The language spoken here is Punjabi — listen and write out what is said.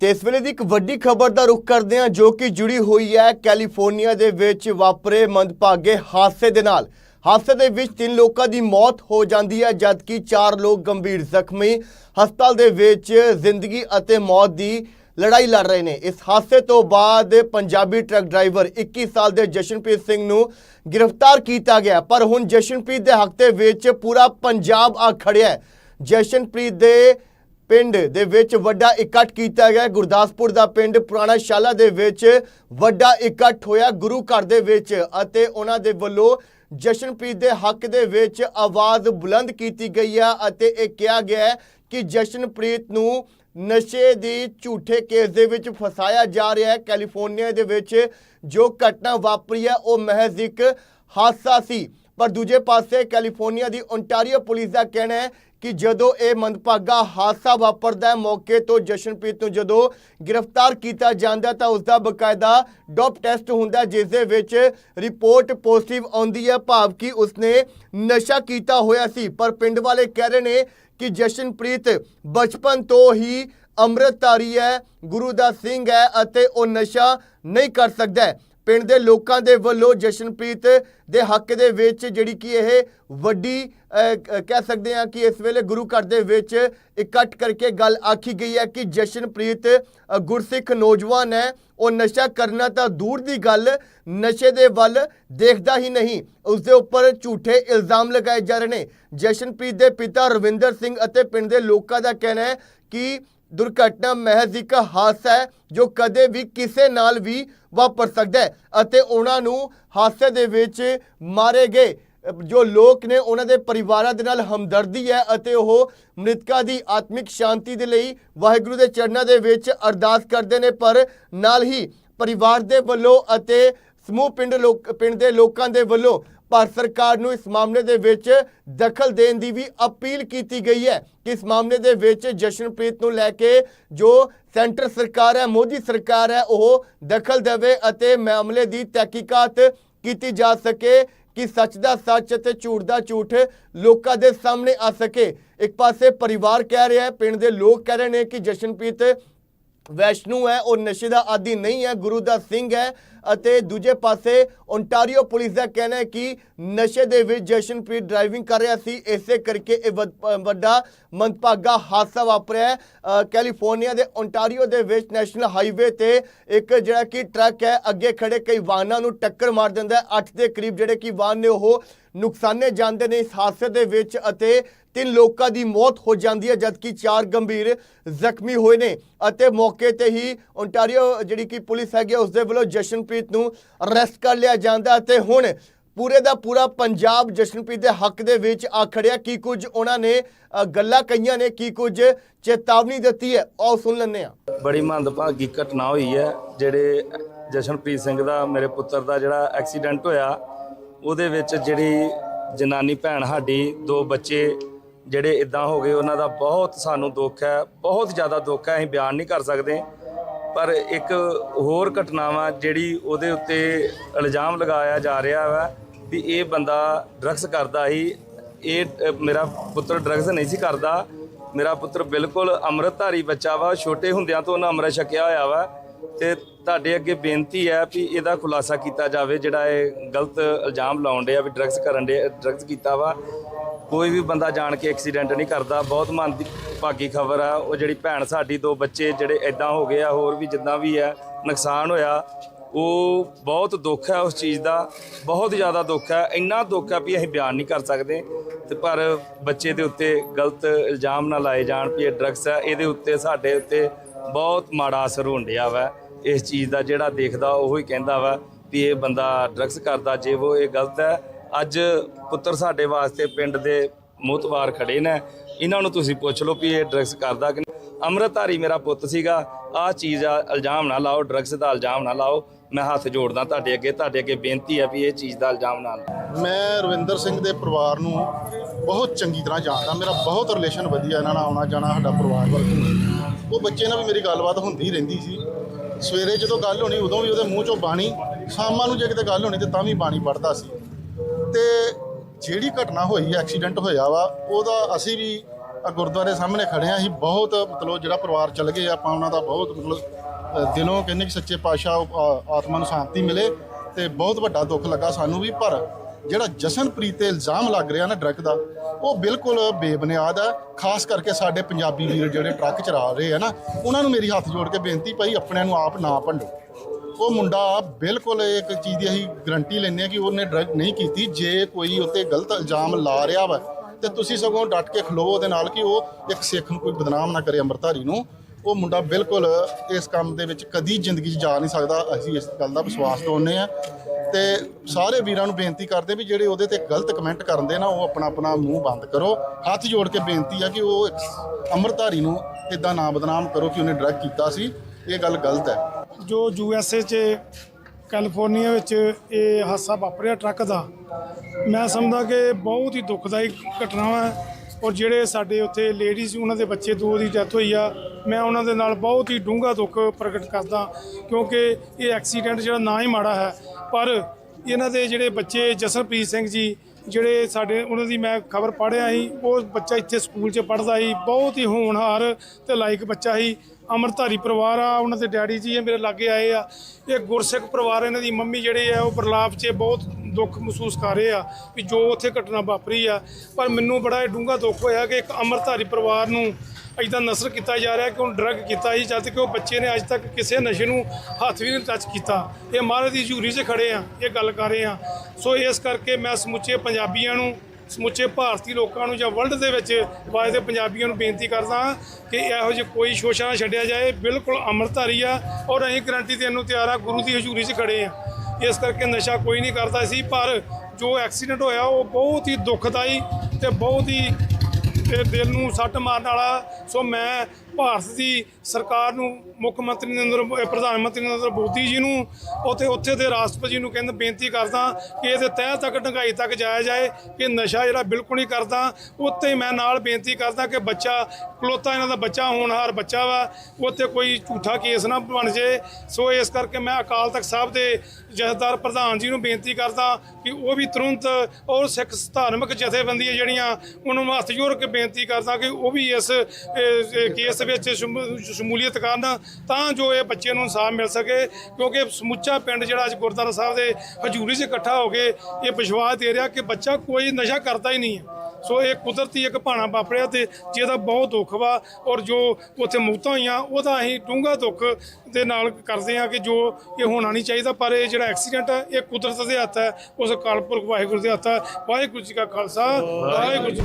ਤੇ ਇਸ ਵੇਲੇ ਦੀ ਇੱਕ ਵੱਡੀ ਖਬਰ ਦਾ ਰੁਖ ਕਰਦੇ ਹਾਂ, ਜੋ ਕਿ ਜੁੜੀ ਹੋਈ ਹੈ ਕੈਲੀਫੋਰਨੀਆ ਦੇ ਵਿੱਚ ਵਾਪਰੇ ਮੰਦਭਾਗੇ ਹਾਦਸੇ ਦੇ ਨਾਲ। ਹਾਦਸੇ ਦੇ ਵਿੱਚ ਤਿੰਨ ਲੋਕਾਂ ਦੀ ਮੌਤ ਹੋ ਜਾਂਦੀ ਹੈ, ਜਦਕਿ ਚਾਰ ਲੋਕ ਗੰਭੀਰ ਜ਼ਖਮੀ ਹਸਪਤਾਲ ਦੇ ਵਿੱਚ ਜ਼ਿੰਦਗੀ ਅਤੇ ਮੌਤ ਦੀ ਲੜਾਈ ਲੜ ਰਹੇ ਨੇ। ਇਸ ਹਾਦਸੇ ਤੋਂ ਬਾਅਦ ਪੰਜਾਬੀ ਟਰੱਕ ਡਰਾਈਵਰ 21 ਸਾਲ ਦੇ ਜਸ਼ਨਪ੍ਰੀਤ ਸਿੰਘ ਨੂੰ ਗ੍ਰਿਫਤਾਰ ਕੀਤਾ ਗਿਆ। ਪਰ ਹੁਣ ਜਸ਼ਨਪ੍ਰੀਤ ਦੇ ਹੱਕ ਦੇ ਵਿੱਚ ਪੂਰਾ ਪੰਜਾਬ ਆ ਖੜਿਆ ਹੈ। ਜਸ਼ਨਪ੍ਰੀਤ ਦੇ ਪਿੰਡ ਦੇ ਵਿੱਚ ਵੱਡਾ ਇਕੱਠ ਕੀਤਾ ਗਿਆ। ਗੁਰਦਾਸਪੁਰ ਦਾ ਪਿੰਡ ਪੁਰਾਣਾ ਸ਼ਾਲਾ ਦੇ ਵਿੱਚ ਵੱਡਾ ਇਕੱਠ ਹੋਇਆ ਗੁਰੂ ਘਰ ਦੇ ਵਿੱਚ ਅਤੇ ਉਹਨਾਂ ਦੇ ਵੱਲੋਂ ਜਸ਼ਨਪ੍ਰੀਤ ਦੇ ਹੱਕ ਦੇ ਵਿੱਚ ਆਵਾਜ਼ ਬੁਲੰਦ ਕੀਤੀ ਗਈ ਹੈ ਅਤੇ ਇਹ ਕਿਹਾ ਗਿਆ ਕਿ ਜਸ਼ਨਪ੍ਰੀਤ ਨੂੰ ਨਸ਼ੇ ਦੀ ਝੂਠੇ ਕੇਸ ਦੇ ਵਿੱਚ ਫਸਾਇਆ ਜਾ ਰਿਹਾ ਹੈ। ਕੈਲੀਫੋਰਨੀਆ ਦੇ ਵਿੱਚ ਜੋ ਘਟਨਾ ਵਾਪਰੀ ਹੈ, ਉਹ ਮਹਿਜ਼ ਇੱਕ ਹਾਦਸਾ ਸੀ। ਪਰ ਦੂਜੇ ਪਾਸੇ ਕੈਲੀਫੋਰਨੀਆ ਦੀ ਓਨਟਾਰੀਓ ਪੁਲਿਸ ਦਾ ਕਹਿਣਾ ਹੈ ਕਿ ਜਦੋਂ ਇਹ ਮੰਦਭਾਗਾ ਹਾਦਸਾ ਵਾਪਰਦਾ ਹੈ, ਮੌਕੇ ਤੋਂ ਜਸ਼ਨਪ੍ਰੀਤ ਨੂੰ ਜਦੋਂ ਗ੍ਰਿਫਤਾਰ ਕੀਤਾ ਜਾਂਦਾ ਤਾਂ ਉਸ ਦਾ ਬਕਾਇਦਾ ਡੋਪ ਟੈਸਟ ਹੁੰਦਾ, ਜਿਸ ਦੇ ਵਿੱਚ ਰਿਪੋਰਟ ਪੋਜ਼ਿਟਿਵ ਆਉਂਦੀ ਹੈ ਭਾਵ ਕਿ ਉਸਨੇ ਨਸ਼ਾ ਕੀਤਾ ਹੋਇਆ ਸੀ। ਪਰ ਪਿੰਡ ਵਾਲੇ ਕਹਿ ਰਹੇ ਨੇ ਕਿ ਜਸ਼ਨਪ੍ਰੀਤ ਬਚਪਨ ਤੋਂ ਹੀ ਅੰਮ੍ਰਿਤਧਾਰੀ ਹੈ, ਗੁਰੂ ਦਾ ਸਿੰਘ ਹੈ ਅਤੇ ਉਹ ਨਸ਼ਾ ਨਹੀਂ ਕਰ ਸਕਦਾ ਪਿੰਡ ਦੇ ਲੋਕਾਂ ਦੇ ਵੱਲੋਂ ਜਸ਼ਨਪ੍ਰੀਤ ਦੇ ਹੱਕ ਦੇ ਵਿੱਚ ਜਿਹੜੀ ਕਿ ਇਹ ਵੱਡੀ ਕਹਿ ਸਕਦੇ ਹਾਂ ਕਿ ਇਸ ਵੇਲੇ ਗੁਰੂ ਘਰ ਦੇ ਵਿੱਚ ਇਕੱਠ ਕਰਕੇ ਗੱਲ ਆਖੀ ਗਈ ਹੈ ਕਿ ਜਸ਼ਨਪ੍ਰੀਤ ਗੁਰਸਿੱਖ ਨੌਜਵਾਨ ਹੈ, ਉਹ ਨਸ਼ਾ ਕਰਨਾ ਤਾਂ ਦੂਰ ਦੀ ਗੱਲ, ਨਸ਼ੇ ਦੇ ਵੱਲ ਦੇਖਦਾ ਹੀ ਨਹੀਂ। ਉਸ ਦੇ ਉੱਪਰ ਝੂਠੇ ਇਲਜ਼ਾਮ ਲਗਾਏ ਜਾ ਰਹੇ ਨੇ। ਜਸ਼ਨਪ੍ਰੀਤ ਦੇ ਪਿਤਾ ਰਵਿੰਦਰ ਸਿੰਘ ਅਤੇ ਪਿੰਡ ਦੇ ਲੋਕਾਂ ਦਾ ਕਹਿਣਾ ਹੈ ਕਿ ਦੁਰਘਟਨਾ ਮਹਿਜ਼ ਇੱਕ ਹਾਦਸਾ ਹੈ ਜੋ ਕਦੇ ਵੀ ਕਿਸੇ ਨਾਲ ਵੀ ਵਾਪਰ ਸਕਦਾ ਹੈ ਅਤੇ ਉਹਨਾਂ ਨੂੰ ਹਾਦਸੇ ਦੇ ਵਿੱਚ ਮਾਰੇ ਗਏ। ਜੋ ਲੋਕ ਨੇ ਉਹਨਾਂ ਦੇ ਪਰਿਵਾਰਾਂ ਦੇ ਨਾਲ ਹਮਦਰਦੀ ਹੈ ਅਤੇ ਉਹ ਮ੍ਰਿਤਕਾਂ ਦੀ ਆਤਮਿਕ ਸ਼ਾਂਤੀ ਦੇ ਲਈ ਵਾਹਿਗੁਰੂ ਦੇ ਚਰਨਾਂ ਦੇ ਵਿੱਚ ਅਰਦਾਸ ਕਰਦੇ ਨੇ, ਪਰ ਨਾਲ ਹੀ ਪਰਿਵਾਰ ਦੇ ਵੱਲੋਂ ਅਤੇ ਸਮੂਹ ਪਿੰਡ ਲੋਕ ਪਿੰਡ ਦੇ ਲੋਕਾਂ ਦੇ ਵੱਲੋਂ ਭਾਰਤ ਸਰਕਾਰ ਨੂੰ ਇਸ ਮਾਮਲੇ ਦੇ ਵਿੱਚ ਦਖਲ ਦੇਣ ਦੀ ਵੀ ਅਪੀਲ ਕੀਤੀ ਗਈ ਹੈ ਕਿ ਇਸ ਮਾਮਲੇ ਦੇ ਵਿੱਚ ਜਸ਼ਨਪ੍ਰੀਤ ਨੂੰ ਲੈ ਕੇ ਜੋ ਸੈਂਟਰ ਸਰਕਾਰ ਹੈ, ਮੋਦੀ ਸਰਕਾਰ ਹੈ, ਉਹ ਦਖਲ ਦੇਵੇ ਅਤੇ ਮਾਮਲੇ ਦੀ ਤਹਿਕੀਕਾਤ ਕੀਤੀ ਜਾ ਸਕੇ ਕਿ ਸੱਚ ਦਾ ਸੱਚ ਅਤੇ ਝੂਠ ਦਾ ਝੂਠ ਲੋਕਾਂ ਦੇ ਸਾਹਮਣੇ ਆ ਸਕੇ। ਇੱਕ ਪਾਸੇ ਪਰਿਵਾਰ ਕਹਿ ਰਿਹਾ ਹੈ, ਪਿੰਡ ਦੇ ਲੋਕ ਕਹਿ ਰਹੇ ਨੇ ਕਿ ਜਸ਼ਨਪ੍ਰੀਤ ਵੈਸ਼ਨੂ ਹੈ, ਉਹ ਨਸ਼ੇ ਦਾ ਆਦੀ ਨਹੀਂ ਹੈ, ਗੁਰੂ ਦਾ ਸਿੰਘ ਹੈ ਅਤੇ ਦੂਜੇ ਪਾਸੇ ਓਨਟਾਰੀਓ ਪੁਲਿਸ ਦਾ ਕਹਿਣਾ ਹੈ ਕਿ ਨਸ਼ੇ ਦੇ ਵਿੱਚ ਜਸ਼ਨਪ੍ਰੀਤ ਡਰਾਈਵਿੰਗ ਕਰ ਰਿਹਾ ਸੀ, ਇਸੇ ਕਰਕੇ ਇਹ ਵੱਡ- ਵੱਡਾ ਮੰਦਭਾਗਾ ਹਾਦਸਾ ਵਾਪਰਿਆ ਕੈਲੀਫੋਰਨੀਆ ਦੇ ਓਨਟਾਰੀਓ ਦੇ ਵਿੱਚ ਨੈਸ਼ਨਲ ਹਾਈਵੇ ਤੇ ਇੱਕ ਜਿਹੜਾ ਕਿ ਟਰੱਕ ਹੈ, ਅੱਗੇ ਖੜੇ ਕਈ ਵਾਹਨਾਂ ਨੂੰ ਟੱਕਰ ਮਾਰ ਦਿੰਦਾ ਹੈ। 8 ਦੇ ਕਰੀਬ ਜਿਹੜੇ ਕਿ ਵਾਹਨ ਨੇ ਉਹ ਨੁਕਸਾਨੇ ਜਾਂਦੇ ਨੇ ਇਸ ਹਾਦਸੇ ਦੇ ਵਿੱਚ ਅਤੇ ਤਿੰਨ ਲੋਕਾਂ ਦੀ ਮੌਤ ਹੋ ਜਾਂਦੀ ਹੈ ਜਦਕਿ ਚਾਰ ਗੰਭੀਰ ਜ਼ਖਮੀ ਹੋਏ ਨੇ ਅਤੇ ਮੌਕੇ ਤੇ ਹੀ ਓਨਟਾਰੀਓ ਜਿਹੜੀ ਕਿ ਪੁਲਿਸ ਹੈਗੀ ਹੈ, ਉਸ ਦੇ ਵੱਲੋਂ ਜਸ਼ਨਪ੍ਰੀਤ ਨੂੰ ਅਰੈਸਟ ਕਰ ਲਿਆ ਜਾਂਦਾ ਅਤੇ ਹੁਣ ਪੂਰੇ ਦਾ ਪੂਰਾ ਪੰਜਾਬ ਜਸ਼ਨਪ੍ਰੀਤ ਦੇ ਹੱਕ ਦੇ ਵਿੱਚ ਆ ਖੜਿਆ ਕੀ ਕੁਝ ਉਹਨਾਂ ਨੇ ਗੱਲਾਂ ਕਹੀਆਂ ਨੇ ਕੀ ਕੁਝ ਚੇਤਾਵਨੀ ਦਿੱਤੀ ਹੈ? ਉਹ ਸੁਣ ਲੈਂਦੇ ਹਾਂ। ਬੜੀ ਮੰਦਭਾਗੀ ਘਟਨਾ ਹੋਈ ਹੈ ਜਿਹੜੇ ਜਸ਼ਨਪ੍ਰੀਤ ਸਿੰਘ ਦਾ ਮੇਰੇ ਪੁੱਤਰ ਦਾ ਜਿਹੜਾ ਐਕਸੀਡੈਂਟ ਹੋਇਆ ਉਹਦੇ ਵਿੱਚ ਜਿਹੜੀ ਜਨਾਨੀ ਭੈਣ ਸਾਡੀ, ਦੋ ਬੱਚੇ ਜਿਹੜੇ ਇਦਾਂ ਹੋ ਗਏ, ਉਹਨਾਂ ਦਾ ਬਹੁਤ ਸਾਨੂੰ ਦੁੱਖ ਹੈ, ਬਹੁਤ ਜ਼ਿਆਦਾ ਦੁੱਖ ਹੈ, ਅਸੀਂ ਬਿਆਨ ਨਹੀਂ ਕਰ ਸਕਦੇ। ਪਰ ਇੱਕ ਹੋਰ ਘਟਨਾ ਵਾ ਜਿਹੜੀ ਉਹਦੇ ਉੱਤੇ ਇਲਜ਼ਾਮ ਲਗਾਇਆ ਜਾ ਰਿਹਾ ਵਾ ਵੀ ਇਹ ਬੰਦਾ ਡਰੱਗਸ ਕਰਦਾ ਸੀ। ਇਹ ਮੇਰਾ ਪੁੱਤਰ ਡਰੱਗਸ ਨਹੀਂ ਸੀ ਕਰਦਾ। ਮੇਰਾ ਪੁੱਤਰ ਬਿਲਕੁਲ ਅੰਮ੍ਰਿਤਧਾਰੀ ਬੱਚਾ ਵਾ, ਛੋਟੇ ਹੁੰਦਿਆਂ ਤੋਂ ਉਹਨਾਂ ਅੰਮ੍ਰਿਤ ਛਕਿਆ ਹੋਇਆ ਵਾ। ਤੇ ਤੁਹਾਡੇ ਅੱਗੇ ਬੇਨਤੀ ਹੈ ਵੀ ਇਹਦਾ ਖੁਲਾਸਾ ਕੀਤਾ ਜਾਵੇ, ਜਿਹੜਾ ਇਹ ਗਲਤ ਇਲਜ਼ਾਮ ਲਾਉਣ ਡਿਆ ਵੀ ਡਰੱਗਸ ਕਰਨ ਦੇ ਡਰੱਗਸ ਕੀਤਾ ਵਾ। ਕੋਈ ਵੀ ਬੰਦਾ ਜਾਣ ਕੇ ਐਕਸੀਡੈਂਟ ਨਹੀਂ ਕਰਦਾ। ਬਹੁਤ ਮਨ ਦੀ ਭਾਗੀ ਖਬਰ ਆ। ਉਹ ਜਿਹੜੀ ਭੈਣ ਸਾਡੀ, ਦੋ ਬੱਚੇ ਜਿਹੜੇ ਐਦਾਂ ਹੋ ਗਏ ਆ, ਹੋਰ ਵੀ ਜਿੱਦਾਂ ਵੀ ਹੈ ਨੁਕਸਾਨ ਹੋਇਆ, ਉਹ ਬਹੁਤ ਦੁੱਖ ਹੈ ਉਸ ਚੀਜ਼ ਦਾ। ਬਹੁਤ ਜ਼ਿਆਦਾ ਦੁੱਖ ਹੈ ਇੰਨਾ ਦੁੱਖ ਹੈ ਵੀ ਅਸੀਂ ਬਿਆਨ ਨਹੀਂ ਕਰ ਸਕਦੇ। ਤੇ ਪਰ ਬੱਚੇ ਦੇ ਉੱਤੇ ਗਲਤ ਇਲਜ਼ਾਮ ਨਾ ਲਾਏ ਜਾਣ ਵੀ ਇਹ ਡਰੱਗਸ ਹੈ ਇਹਦੇ ਉੱਤੇ, ਸਾਡੇ ਉੱਤੇ ਬਹੁਤ ਮਾੜਾ ਅਸਰ ਹੋਣ ਡਿਆ ਵਾ। ਇਸ ਚੀਜ਼ ਦਾ ਜਿਹੜਾ ਦੇਖਦਾ, ਉਹ ਹੀ ਕਹਿੰਦਾ ਵਾ ਵੀ ਇਹ ਬੰਦਾ ਡਰੱਗਸ ਕਰਦਾ, ਜੇ ਉਹ ਇਹ ਗਲਤ ਹੈ। ਅੱਜ ਪੁੱਤਰ ਸਾਡੇ ਵਾਸਤੇ ਪਿੰਡ ਦੇ ਮੋਤਵਾਰ ਖੜੇ ਨੇ। ਇਹਨਾਂ ਨੂੰ ਤੁਸੀਂ ਪੁੱਛ ਲਓ ਵੀ ਇਹ ਡਰੱਗਸ ਕਰਦਾ ਕਿ ਨਹੀਂ। ਅੰਮ੍ਰਿਤਧਾਰੀ ਮੇਰਾ ਪੁੱਤ ਸੀਗਾ, ਆਹ ਚੀਜ਼ ਦਾ ਇਲਜ਼ਾਮ ਨਾ ਲਾਓ ਡਰੱਗਸ ਦਾ ਇਲਜ਼ਾਮ ਨਾ ਲਾਓ। ਮੈਂ ਹੱਥ ਜੋੜਦਾ ਤੁਹਾਡੇ ਅੱਗੇ ਤੁਹਾਡੇ ਅੱਗੇ ਬੇਨਤੀ ਹੈ ਵੀ ਇਹ ਚੀਜ਼ ਦਾ ਇਲਜ਼ਾਮ ਨਾ ਲਾਓ। ਮੈਂ ਰਵਿੰਦਰ ਸਿੰਘ ਦੇ ਪਰਿਵਾਰ ਨੂੰ ਬਹੁਤ ਚੰਗੀ ਤਰ੍ਹਾਂ ਜਾਣਦਾ। ਮੇਰਾ ਬਹੁਤ ਰਿਲੇਸ਼ਨ ਵਧੀਆ, ਇਹਨਾਂ ਨਾਲ ਆਉਣਾ ਜਾਣਾ, ਸਾਡਾ ਪਰਿਵਾਰ ਵਰਗੂ। ਉਹ ਬੱਚੇ ਨਾਲ ਵੀ ਮੇਰੀ ਗੱਲਬਾਤ ਹੁੰਦੀ ਰਹਿੰਦੀ ਸੀ। ਸਵੇਰੇ ਜਦੋਂ ਗੱਲ ਹੋਣੀ, ਉਦੋਂ ਵੀ ਉਹਦੇ ਮੂੰਹ ਚੋਂ ਬਾਣੀ, ਸ਼ਾਮਾਂ ਨੂੰ ਜੇ ਕਿਤੇ ਗੱਲ ਹੋਣੀ ਤੇ ਤਾਂ ਵੀ ਬਾਣੀ ਪੜਦਾ ਸੀ। ਤੇ ਜਿਹੜੀ ਘਟਨਾ ਹੋਈ, ਐਕਸੀਡੈਂਟ ਹੋਇਆ ਵਾ, ਉਹਦਾ ਅਸੀਂ ਵੀ ਗੁਰਦੁਆਰੇ ਸਾਹਮਣੇ ਖੜੇ ਆ ਸੀ ਬਹੁਤ ਮਤਲਬ ਜਿਹੜਾ ਪਰਿਵਾਰ ਚੱਲ ਗਏ, ਆਪਾਂ ਉਹਨਾਂ ਦਾ ਬਹੁਤ ਮਤਲਬ ਦਿਲੋਂ ਕਹਿੰਦੇ ਕਿ ਸੱਚੇ ਪਾਤਸ਼ਾਹ ਆਤਮਾ ਨੂੰ ਸ਼ਾਂਤੀ ਮਿਲੇ ਤੇ ਬਹੁਤ ਵੱਡਾ ਦੁੱਖ ਲੱਗਾ ਸਾਨੂੰ ਵੀ, ਪਰ ਜਿਹੜਾ ਜਸ਼ਨਪ੍ਰੀਤ ਤੇ ਇਲਜ਼ਾਮ ਲੱਗ ਰਿਹਾ ਨਾ ਡਰੱਗ ਦਾ ਉਹ ਬਿਲਕੁਲ ਬੇਬੁਨਿਆਦ ਹੈ ਖਾਸ ਕਰਕੇ ਸਾਡੇ ਪੰਜਾਬੀ ਵੀਰ ਜਿਹੜੇ ਟਰੱਕ ਚਲਾ ਰਹੇ ਆ ਨਾ, ਉਹਨਾਂ ਨੂੰ ਮੇਰੀ ਹੱਥ ਜੋੜ ਕੇ ਬੇਨਤੀ ਭਾਈ, ਆਪਣਿਆਂ ਨੂੰ ਆਪ ਨਾ ਭੰਡੋ। ਉਹ ਮੁੰਡਾ ਬਿਲਕੁਲ ਇੱਕ ਚੀਜ਼ ਦੀ ਅਸੀਂ ਗਰੰਟੀ ਲੈਂਦੇ ਆ ਕਿ ਉਹਨੇ ਡਰੱਗ ਨਹੀਂ ਕੀਤੀ। ਜੇ ਕੋਈ ਉੱਤੇ ਗਲਤ ਇਲਜ਼ਾਮ ਲਾ ਰਿਹਾ ਵਾ, ਤੇ ਤੁਸੀਂ ਸਗੋਂ ਡਟ ਕੇ ਖਲੋ ਉਹਦੇ ਨਾਲ ਕਿ ਉਹ ਇੱਕ ਸਿੱਖ ਨੂੰ ਕੋਈ ਬਦਨਾਮ ਨਾ ਕਰੇ ਅੰਮ੍ਰਿਤਧਾਰੀ ਨੂੰ। ਉਹ ਮੁੰਡਾ ਬਿਲਕੁਲ ਇਸ ਕੰਮ ਦੇ ਵਿੱਚ ਕਦੀ ਜ਼ਿੰਦਗੀ 'ਚ ਜਾ ਨਹੀਂ ਸਕਦਾ, ਅਸੀਂ ਇਸ ਗੱਲ ਦਾ ਵਿਸ਼ਵਾਸ ਦਵਾਉਂਦੇ ਆ ਤੇ ਸਾਰੇ ਵੀਰਾਂ ਨੂੰ ਬੇਨਤੀ ਕਰਦੇ ਵੀ ਜਿਹੜੇ ਉਹਦੇ ਤੇ ਗਲਤ ਕਮੈਂਟ ਕਰਦੇ ਨਾ, ਉਹ ਆਪਣਾ ਆਪਣਾ ਮੂੰਹ ਬੰਦ ਕਰੋ। ਹੱਥ ਜੋੜ ਕੇ ਬੇਨਤੀ ਆ ਕਿ ਉਹ ਇੱਕ ਅੰਮ੍ਰਿਤਧਾਰੀ ਨੂੰ ਇਦਾਂ ਨਾ ਬਦਨਾਮ ਕਰੋ ਕਿ ਉਹਨੇ ਡਰੱਗ ਕੀਤਾ ਸੀ। ਇਹ ਗੱਲ ਗਲਤ ਹੈ। ਜੋ ਯੂ ਐਸ ਏ 'ਚ, ਕੈਲੀਫੋਰਨੀਆ ਵਿੱਚ ਇਹ ਹਾਦਸਾ ਵਾਪਰਿਆ ਟਰੱਕ ਦਾ, ਮੈਂ ਸਮਝਦਾ ਕਿ ਬਹੁਤ ਹੀ ਦੁਖਦਾਈ ਘਟਨਾ ਹੈ। ਔਰ ਜਿਹੜੇ ਸਾਡੇ ਉੱਥੇ ਲੇਡੀਜ਼ ਉਹਨਾਂ ਦੇ ਬੱਚੇ, ਦੋ ਦੀ ਡੈਥ ਹੋਈ ਆ, ਮੈਂ ਉਹਨਾਂ ਦੇ ਨਾਲ ਬਹੁਤ ਹੀ ਡੂੰਘਾ ਦੁੱਖ ਪ੍ਰਗਟ ਕਰਦਾ, ਕਿਉਂਕਿ ਇਹ ਐਕਸੀਡੈਂਟ ਜਿਹੜਾ ਨਾ ਹੀ ਮਾੜਾ ਹੈ। ਪਰ ਇਹਨਾਂ ਦੇ ਜਿਹੜੇ ਬੱਚੇ ਜਸਨਪ੍ਰੀਤ ਸਿੰਘ ਜੀ, ਜਿਹੜੇ ਸਾਡੇ, ਉਹਨਾਂ ਦੀ ਮੈਂ ਖਬਰ ਪੜ੍ਹਿਆ ਸੀ, ਉਹ ਬੱਚਾ ਇੱਥੇ ਸਕੂਲ 'ਚ ਪੜ੍ਹਦਾ ਸੀ, ਬਹੁਤ ਹੀ ਹੋਣਹਾਰ ਤੇ ਲਾਇਕ ਬੱਚਾ ਸੀ। ਅਮਰਧਾਰੀ ਪਰਿਵਾਰ ਆ, ਉਹਨਾਂ ਦੇ ਡੈਡੀ ਜੀ ਇਹ ਮੇਰੇ ਲਾਗੇ ਆਏ ਆ। ਇਹ ਗੁਰਸਿੱਖ ਪਰਿਵਾਰ, ਇਹਨਾਂ ਦੀ ਮੰਮੀ ਜਿਹੜੇ ਆ ਉਹ ਬਰਲਾਪ 'ਚ ਬਹੁਤ ਦੁੱਖ ਮਹਿਸੂਸ ਕਰ ਰਹੇ ਆ ਵੀ ਜੋ ਉੱਥੇ ਘਟਨਾ ਵਾਪਰੀ ਆ, ਪਰ ਮੈਨੂੰ ਬੜਾ ਇਹ ਡੂੰਘਾ ਦੁੱਖ ਹੋਇਆ ਕਿ ਇੱਕ ਅਮਰਧਾਰੀ ਪਰਿਵਾਰ ਨੂੰ ਇਦਾਂ ਨਸਰ ਕੀਤਾ ਜਾ ਰਿਹਾ ਕਿ ਉਹ ਡਰੱਗ ਕੀਤਾ ਸੀ, ਜਦ ਕਿ ਉਹ ਬੱਚੇ ਨੇ ਅੱਜ ਤੱਕ ਕਿਸੇ ਨਸ਼ੇ ਨੂੰ ਹੱਥ ਵੀ ਨਹੀਂ ਟੱਚ ਕੀਤਾ। ਇਹ ਮਹਾਰਾਜ ਦੀ ਹਜ਼ੂਰੀ 'ਚ ਖੜੇ ਆ, ਇਹ ਗੱਲ ਕਰ ਰਹੇ ਆ। ਸੋ ਇਸ ਕਰਕੇ ਮੈਂ ਸਮੁੱਚੇ ਪੰਜਾਬੀਆਂ ਨੂੰ, ਸਮੁੱਚੇ ਭਾਰਤੀ ਲੋਕਾਂ ਨੂੰ ਜਾਂ ਵਰਲਡ ਦੇ ਵਿੱਚ ਵਾਸਤੇ ਪੰਜਾਬੀਆਂ ਨੂੰ ਬੇਨਤੀ ਕਰਦਾ ਹਾਂ ਕਿ ਇਹੋ ਜਿਹੇ ਕੋਈ ਸ਼ੋਸ਼ਾ ਨਾ ਛੱਡਿਆ ਜਾਏ। ਬਿਲਕੁਲ ਅੰਮ੍ਰਿਤਧਾਰੀ ਆ ਔਰ ਅਸੀਂ ਗਰੰਟੀ ਦੇਣ ਨੂੰ ਤਿਆਰ ਆ, ਗੁਰੂ ਦੀ ਹਜ਼ੂਰੀ 'ਚ ਖੜੇ ਆ। ਇਸ ਕਰਕੇ ਨਸ਼ਾ ਕੋਈ ਨਹੀਂ ਕਰਦਾ ਸੀ, ਪਰ ਜੋ ਐਕਸੀਡੈਂਟ ਹੋਇਆ ਉਹ ਬਹੁਤ ਹੀ ਦੁਖਦਾਈ ਤੇ ਬਹੁਤ ਹੀ ਤੇ ਦਿਲ ਨੂੰ ਸੱਟ ਮਾਰਨ ਵਾਲਾ, ਸੋ ਮੈਂ ਭਾਰਤ ਦੀ ਸਰਕਾਰ ਨੂੰ, ਮੁੱਖ ਮੰਤਰੀ ਨਰਿੰਦਰ ਪ੍ਰਧਾਨ ਮੰਤਰੀ ਨਰਿੰਦਰ ਮੋਦੀ ਜੀ ਨੂੰ ਉੱਥੇ ਉੱਥੇ ਦੇ ਰਾਸ਼ਟਰਪਤੀ ਨੂੰ ਕਹਿੰਦਾ, ਬੇਨਤੀ ਕਰਦਾ ਕਿ ਇਹਦੇ ਤਹਿ ਤੱਕ ਢੰਗਾਈ ਤੱਕ ਜਾਇਆ ਜਾਏ, ਕਿ ਨਸ਼ਾ ਜਿਹੜਾ ਬਿਲਕੁਲ ਨਹੀਂ ਕਰਦਾ। ਉੱਤੇ ਮੈਂ ਨਾਲ ਬੇਨਤੀ ਕਰਦਾ ਕਿ ਬੱਚਾ ਕਲੋਤਾ ਇਹਨਾਂ ਦਾ ਬੱਚਾ, ਹੋਣਹਾਰ ਬੱਚਾ ਵਾ, ਉੱਥੇ ਕੋਈ ਝੂਠਾ ਕੇਸ ਨਾ ਬਣ ਜੇ ਸੋ ਇਸ ਕਰਕੇ ਮੈਂ ਅਕਾਲ ਤਖਤ ਸਾਹਿਬ ਦੇ ਜਥੇਦਾਰ ਪ੍ਰਧਾਨ ਜੀ ਨੂੰ ਬੇਨਤੀ ਕਰਦਾ ਕਿ ਉਹ ਵੀ ਤੁਰੰਤ ਔਰ ਸਿੱਖ ਧਾਰਮਿਕ ਜਥੇਬੰਦੀਆਂ ਜਿਹੜੀਆਂ, ਉਹਨਾਂ ਨੂੰ ਹੱਥ ਜੋੜ ਕੇ ਬੇਨਤੀ ਕਰਦਾ ਕਿ ਉਹ ਵੀ ਇਸ ਕੇਸ ਵਿੱਚ ਸ਼ਮੂ- ਸ਼ਮੂਲੀਅਤ ਕਰਨ ਤਾਂ ਜੋ ਇਹ ਬੱਚੇ ਨੂੰ ਇਨਸਾਫ ਮਿਲ ਸਕੇ, ਕਿਉਂਕਿ ਸਮੁੱਚਾ ਪਿੰਡ ਜਿਹੜਾ ਅੱਜ ਗੁਰਦੁਆਰਾ ਸਾਹਿਬ ਦੇ ਹਜ਼ੂਰੀ 'ਚ ਇਕੱਠਾ ਹੋ ਕੇ ਇਹ ਵਿਸ਼ਵਾਸ ਦੇ ਰਿਹਾ ਕਿ ਬੱਚਾ ਕੋਈ ਨਸ਼ਾ ਕਰਦਾ ਹੀ ਨਹੀਂ ਹੈ। ਸੋ ਇਹ ਕੁਦਰਤੀ ਇੱਕ ਭਾਣਾ ਵਾਪਰਿਆ ਤੇ ਜਿਹਦਾ ਬਹੁਤ ਦੁੱਖ ਵਾ ਔਰ ਜੋ ਉੱਥੇ ਮੌਤਾਂ ਹੋਈਆਂ, ਉਹਦਾ ਅਸੀਂ ਡੂੰਘਾ ਦੁੱਖ ਦੇ ਨਾਲ ਕਰਦੇ ਹਾਂ ਕਿ ਜੋ ਇਹ ਹੋਣਾ ਨਹੀਂ ਚਾਹੀਦਾ, ਪਰ ਇਹ ਜਿਹੜਾ ਐਕਸੀਡੈਂਟ ਹੈ, ਇਹ ਕੁਦਰਤ ਦੇ ਹੱਥ ਹੈ। ਉਸ ਕਾਲਪੁਰਖ ਵਾਹਿਗੁਰੂ ਦੇ ਹੱਥ ਹੈ। ਵਾਹਿਗੁਰੂ ਜੀ ਕਾ ਖਾਲਸਾ, ਵਾਹਿਗੁਰੂ ਜੀ